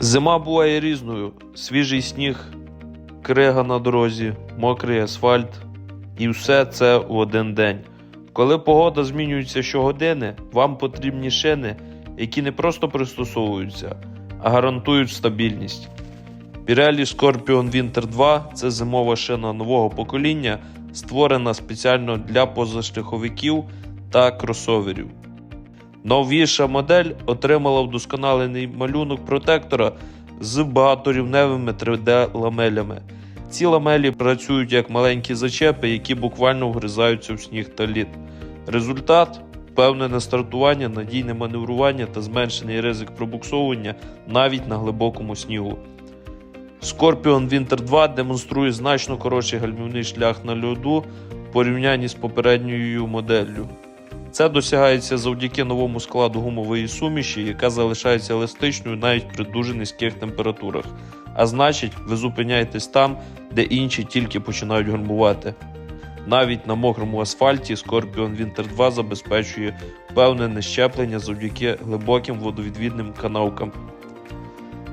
Зима буває різною: свіжий сніг, крига на дорозі, мокрий асфальт, і все це у один день. Коли погода змінюється щогодини, вам потрібні шини, які не просто пристосовуються, а гарантують стабільність. Pirelli Scorpion Winter 2 це зимова шина нового покоління, створена спеціально для позашляховиків та кросоверів. Новіша модель отримала вдосконалений малюнок протектора з багаторівневими 3D-ламелями. Ці ламелі працюють як маленькі зачепи, які буквально вгризаються в сніг та лід. Результат впевнене стартування, надійне маневрування та зменшений ризик пробуксовування навіть на глибокому снігу. Scorpion Winter 2 демонструє значно коротший гальмівний шлях на льоду в порівнянні з попередньою моделлю. Це досягається завдяки новому складу гумової суміші, яка залишається еластичною навіть при дуже низьких температурах. А значить, ви зупиняєтесь там, де інші тільки починають гальмувати. Навіть на мокрому асфальті Scorpion Winter 2 забезпечує впевнене щеплення завдяки глибоким водовідвідним канавкам.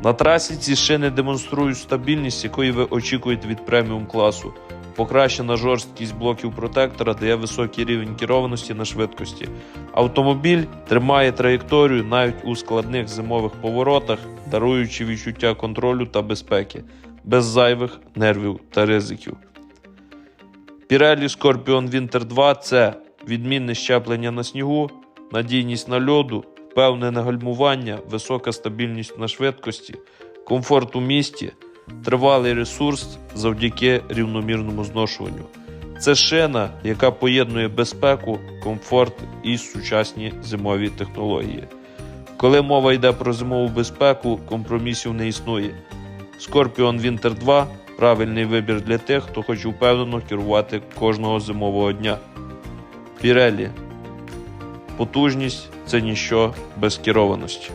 На трасі ці шини демонструють стабільність, якої ви очікуєте від преміум класу. Покращена жорсткість блоків протектора дає високий рівень керованості на швидкості. Автомобіль тримає траєкторію навіть у складних зимових поворотах, даруючи відчуття контролю та безпеки, без зайвих нервів та ризиків. Pirelli Scorpion Winter 2 це відмінне щеплення на снігу, надійність на льоду, впевнене гальмування, висока стабільність на швидкості, комфорт у місті, тривалий ресурс завдяки рівномірному зношуванню. Це шина, яка поєднує безпеку, комфорт і сучасні зимові технології. Коли мова йде про зимову безпеку, компромісів не існує. Scorpion Winter 2 правильний вибір для тих, хто хоче впевнено керувати кожного зимового дня. Pirelli. Потужність це ніщо без керованості.